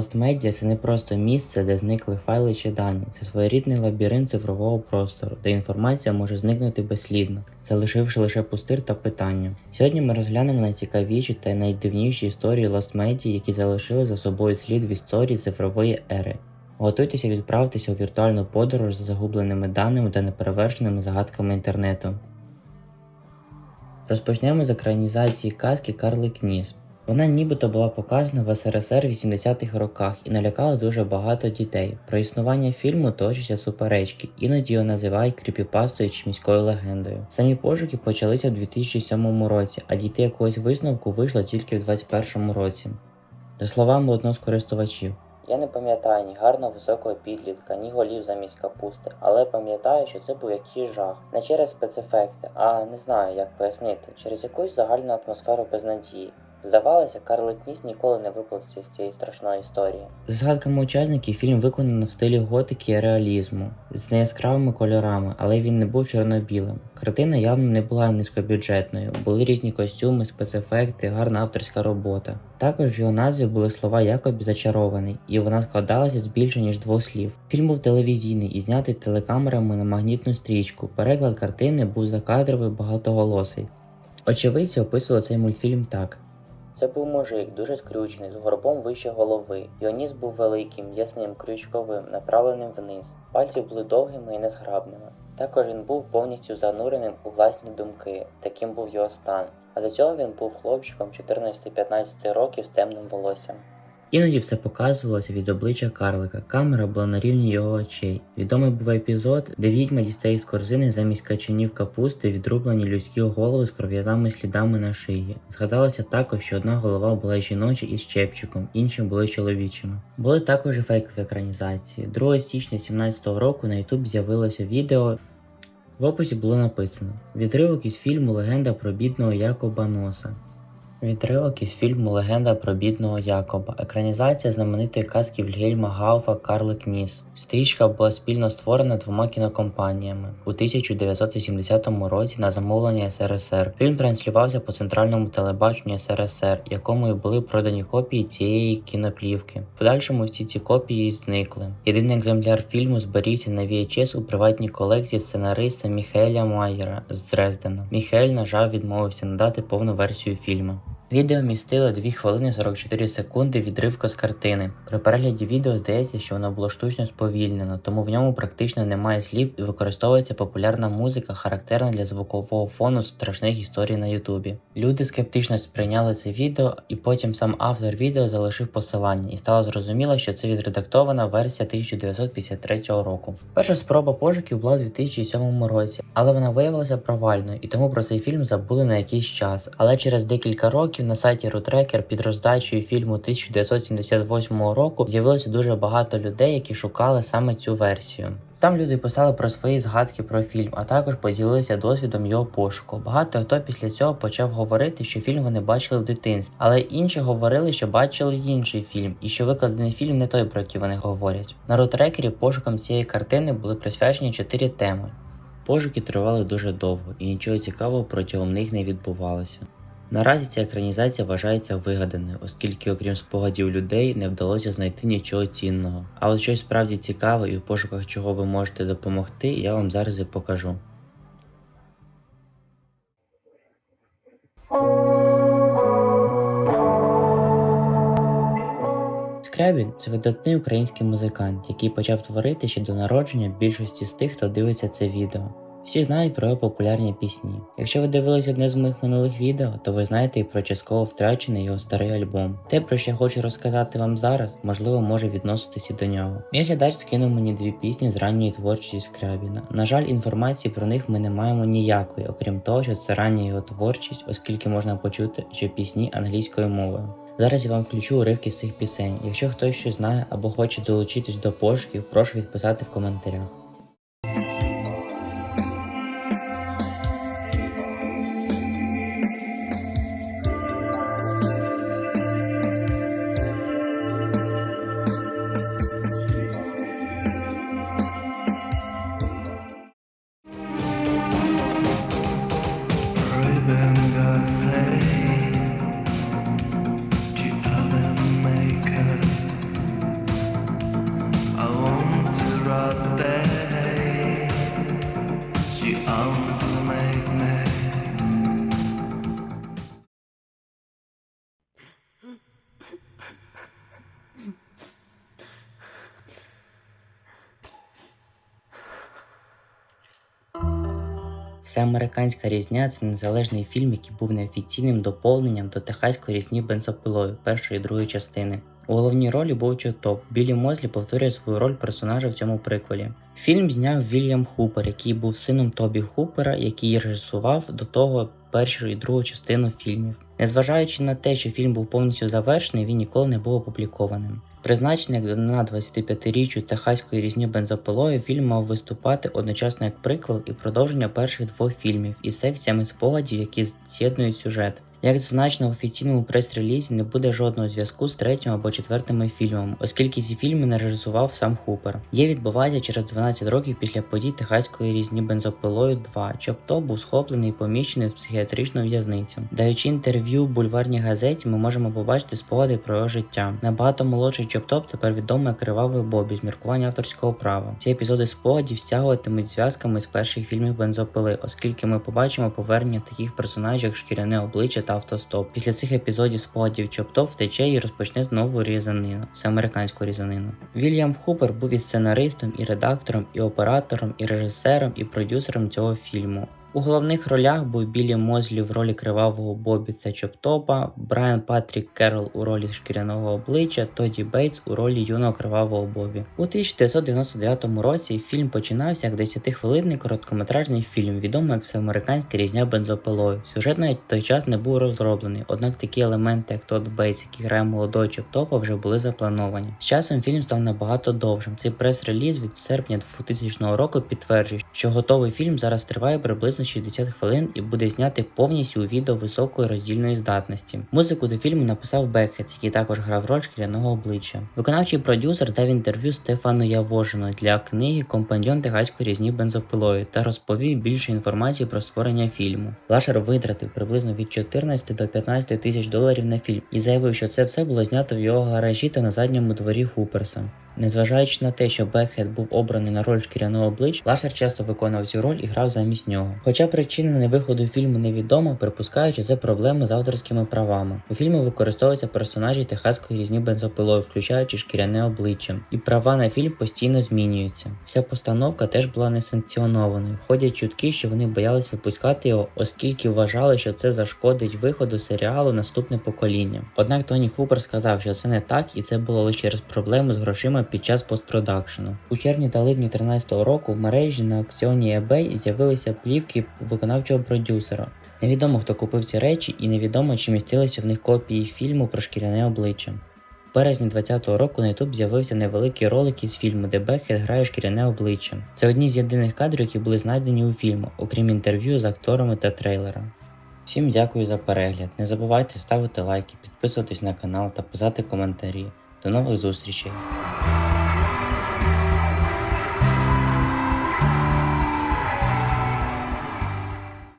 Media це не просто місце, де зникли файли чи дані. Це своєрідний лабіринт цифрового простору, де інформація може зникнути безслідно, залишивши лише пустир та питання. Сьогодні ми розглянемо найцікавіші та найдивніші історії Media, які залишили за собою слід в історії цифрової ери. Готуйтеся відправитися у віртуальну подорож з загубленими даними та неперевершеними загадками інтернету. Розпочнемо з екранізації казки Карли Кніс. Вона нібито була показана в СРСР в 80-х роках і налякала дуже багато дітей. Про існування фільму точаться суперечки, іноді його називають кріпіпастою чи міською легендою. Самі пошуки почалися в 2007 році, а дійти якогось висновку вийшло тільки в 2021 році. За словами одного з користувачів. Я не пам'ятаю ні гарного високого підлітка, ні голів замість капусти, але пам'ятаю, що це був якийсь жах. Не через спецефекти, а не знаю, як пояснити, через якусь загальну атмосферу безнадії. Здавалося, Карл Кніс ніколи не виплатиться з цієї страшної історії. За згадками учасників, фільм виконано в стилі готики і реалізму з неяскравими кольорами, але він не був чорно-білим. Картина явно не була низькобюджетною, були різні костюми, спецефекти, гарна авторська робота. Також в його назві були слова Якобі зачарований, і вона складалася з більше ніж двох слів. Фільм був телевізійний і знятий телекамерами на магнітну стрічку. Переклад картини був закадровий багатоголосий. Очевидці описували цей мультфільм так. Це був мужик, дуже скрючений, з горбом вище голови. Його ніс був великим, ясним, крючковим, направленим вниз. Пальці були довгими і незграбними. Також він був повністю зануреним у власні думки, таким був його стан. А до цього він був хлопчиком 14-15 років з темним волоссям. Іноді все показувалося від обличчя карлика. Камера була на рівні його очей. Відомий був епізод, де відьма дістає з корзини замість качанів капусти відрублені людські голови з кров'яними слідами на шиї. Згадалося також, що одна голова була жіноча із чепчиком, інші були чоловічими. Були також і фейкові екранізації. 2 січня 2017 року на YouTube з'явилося відео. В описі було написано: відривок із фільму Легенда про бідного Якоба Носа. Відривок із фільму Легенда про бідного Якоба. Екранізація знаменитої казки Вільгельма Гауфа Карлик Ніс. Стрічка була спільно створена двома кінокомпаніями у 1980 році на замовлення СРСР. Фільм транслювався по центральному телебаченню СРСР, якому і були продані копії цієї кіноплівки. В подальшому всі ці копії зникли. Єдиний екземпляр фільму зберігся на VHS у приватній колекції сценариста Міхеля Майєра з Дрездена. Міхель, на жаль, відмовився надати повну версію фільму. Відео містило 2 хвилини 44 секунди відривка з картини. При перегляді відео здається, що воно було штучно сповільнено, тому в ньому практично немає слів і використовується популярна музика, характерна для звукового фону страшних історій на Ютубі. Люди скептично сприйняли це відео, і потім сам автор відео залишив посилання, і стало зрозуміло, що це відредактована версія 1953 року. Перша спроба пошуків була у 2007 році, але вона виявилася провальною, і тому про цей фільм забули на якийсь час. Але через декілька років на сайті RuTracker під роздачею фільму 1978 року з'явилося дуже багато людей, які шукали саме цю версію. Там люди писали про свої згадки про фільм, а також поділилися досвідом його пошуку. Багато хто після цього почав говорити, що фільм вони бачили в дитинстві, але інші говорили, що бачили інший фільм, і що викладений фільм не той, про який вони говорять. На рутрекері пошукам цієї картини були присвячені чотири теми. Пошуки тривали дуже довго, і нічого цікавого протягом них не відбувалося. Наразі ця екранізація вважається вигаданою, оскільки, окрім спогадів людей, не вдалося знайти нічого цінного. А от щось справді цікаве і в пошуках чого ви можете допомогти, я вам зараз і покажу. Скрябін це видатний український музикант, який почав творити ще до народження більшості з тих, хто дивиться це відео. Всі знають про його популярні пісні. Якщо ви дивились одне з моїх минулих відео, то ви знаєте і про частково втрачений його старий альбом. Те, про що я хочу розказати вам зараз, можливо, може відноситися до нього. Мій глядач скинув мені дві пісні з ранньої творчості Скрябіна. На жаль, інформації про них ми не маємо ніякої, окрім того, що це рання його творчість, оскільки можна почути, що пісні англійською мовою. Зараз я вам включу уривки з цих пісень. Якщо хтось щось знає або хоче долучитись до пошуків, прошу відписати в коментарях. Всеамериканська різня це незалежний фільм, який був неофіційним доповненням до техаської різні бензопилою першої і другої частини. У головній ролі був Чотоп. Білі Мозлі повторює свою роль персонажа в цьому приквелі. Фільм зняв Вільям Хупер, який був сином Тобі Хупера, який режисував до того першу і другу частину фільмів. Незважаючи на те, що фільм був повністю завершений, він ніколи не був опублікованим. Призначений як на 25-річчю техаської різні бензопилою, фільм мав виступати одночасно як приквел і продовження перших двох фільмів із секціями спогадів, які з'єднують сюжет. Як зазначено в офіційному прес-релізі, не буде жодного зв'язку з третім або четвертими фільмом, оскільки ці фільми не режисував сам Хупер. Є відбувається через 12 років після подій техаської різні бензопилою 2. Чопто був схоплений і поміщений в психіатричну в'язницю. Даючи інтерв'ю бульварній газеті, ми можемо побачити спогади про його життя. Набагато молодший Чоптоп тепер відомий як кривавий Бобі з міркування авторського права. Ці епізоди спогадів стягуватимуть зв'язками з перших фільмів бензопили, оскільки ми побачимо повернення таких персонажів, як шкіряне обличчя та автостоп. Після цих епізодів спогадів Чоптов втече і розпочне знову різанину, всеамериканську різанину. Вільям Хупер був і сценаристом, і редактором, і оператором, і режисером, і продюсером цього фільму. У головних ролях був Білі Мозлі в ролі кривавого Бобі та Чоптопа, Брайан Патрік Керрол у ролі шкіряного обличчя, Тоді Бейтс у ролі юного кривавого Бобі. У 1999 році фільм починався як 10-хвилинний короткометражний фільм, відомий як всеамериканська різня бензопилою. Сюжет навіть той час не був розроблений, однак такі елементи, як Тодд Бейтс, який грає молодого Чоптопа, вже були заплановані. З часом фільм став набагато довшим. Цей прес-реліз від серпня 2000 року підтверджує, що готовий фільм зараз триває приблизно 60 хвилин і буде знятий повністю у відео високої роздільної здатності. Музику до фільму написав Бекхет, який також грав роль шкіряного обличчя. Виконавчий продюсер дав інтерв'ю Стефану Явожину для книги Компаньйон техаської різні бензопилою та розповів більше інформації про створення фільму. Лашер витратив приблизно від 14 до 15 тисяч доларів на фільм і заявив, що це все було знято в його гаражі та на задньому дворі Хуперса. Незважаючи на те, що Бекхед був обраний на роль шкіряного обличчя, Лашер часто виконував цю роль і грав замість нього. Хоча причина невиходу фільму невідома, припускаючи це проблеми з авторськими правами. У фільмі використовуються персонажі техаської різні бензопилою, включаючи шкіряне обличчя, і права на фільм постійно змінюються. Вся постановка теж була несанкціонованою. Ходять чутки, що вони боялись випускати його, оскільки вважали, що це зашкодить виходу серіалу наступне покоління. Однак Тоні Хупер сказав, що це не так, і це було лише через проблеми з грошима під час постпродакшену. У червні та липні 2013 року в мережі на аукціоні eBay з'явилися плівки виконавчого продюсера. Невідомо хто купив ці речі, і невідомо чи містилися в них копії фільму про шкіряне обличчя. В березні 2020 року на YouTube з'явився невеликий ролик із фільму, де Бекхет грає шкіряне обличчя. Це одні з єдиних кадрів, які були знайдені у фільму, окрім інтерв'ю з акторами та трейлера. Всім дякую за перегляд. Не забувайте ставити лайки, підписуватись на канал та писати коментарі. До нових зустрічей!